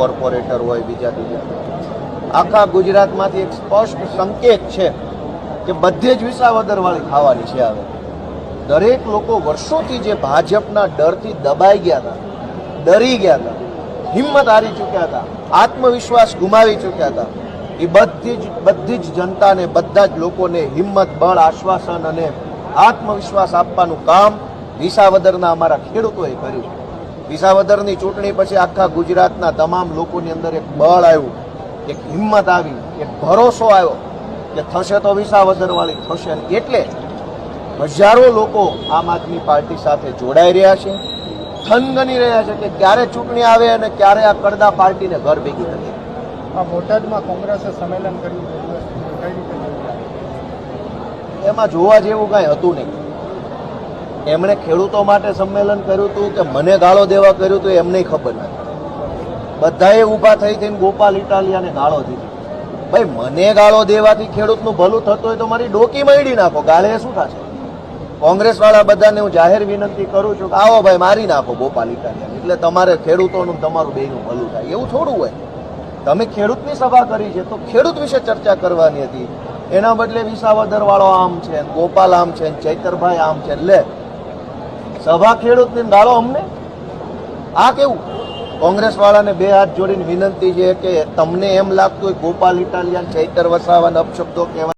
Corporator હોય, બીજા બીજા. આખા ગુજરાતમાંથી એક સ્પષ્ટ સંકેત છે કે બધે જ વિસાવદરવાળી ખાવાની છે હવે. દરેક લોકો વર્ષોથી જે ભાજપના ડરથી દબાઈ ગયા હતા, ડરી ગયા હતા, હિંમત હારી ચૂક્યા હતા, આત્મવિશ્વાસ ગુમાવી ચૂક્યા હતા, એ બધી જ બધી જ જનતાને, બધા જ લોકોને હિંમત, બળ, આશ્વાસન અને આત્મવિશ્વાસ આપવાનું કામ વિસાવદરના અમારા ખેડૂતોએ કર્યું વિસાવદરની ચૂંટણી પછી આખા ગુજરાતના તમામ લોકોની અંદર એક બળ આવ્યું એક હિંમત આવી એક ભરોસો આવ્યો કે થશે તો વિસાવદરવાળી થશે એટલે હજારો લોકો આમ આદમી પાર્ટી સાથે જોડાઈ રહ્યા છે થનગની રહ્યા છે કે ક્યારે ચૂંટણી આવે અને ક્યારે આ કરદા પાર્ટીને ઘર ભેગી કરીએ. આ બોટાદમાં કોંગ્રેસે સંમેલન કર્યું? એમાં જોવા જેવું કાંઈ હતું નહીં. એમણે ખેડૂતો માટે સંમેલન કર્યું હતું કે મને ગાળો દેવા કર્યું હતું એમને ખબર નથી બધાએ ઊભા થઈ થઈને ગોપાલ ઇટાલિયાને ગાળો દીધી. ભાઈ, મને ગાળો દેવાથી ખેડૂતનું ભલું થતું હોય તો મારી ડોકી મળી નાખો. ગાળે શું થશે? કોંગ્રેસવાળા બધાને હું જાહેર વિનંતી કરું છું કે આવો ભાઈ, મારી નાખો ગોપાલ ઇટાલિયા એટલે તમારે ખેડૂતોનું, તમારું બેનું ભલું થાય. એવું થોડું હોય. તમે ખેડૂતની સભા કરી છે તો ખેડૂત વિશે ચર્ચા કરવાની હતી. એના બદલે વિસાવદરવાળો આમ છે ગોપાલ આમ છે ચૈતરભાઈ આમ છે લે. સભા ખેડૂતની ને ગાળો અમને? આ કેવું? કોંગ્રેસ વાળાને બે હાથ જોડીને વિનંતી છે કે તમને એમ લાગતું હોય ગોપાલ ઇટાલિયન ચૈતર વસાવાના અપશબ્દો કહેવાય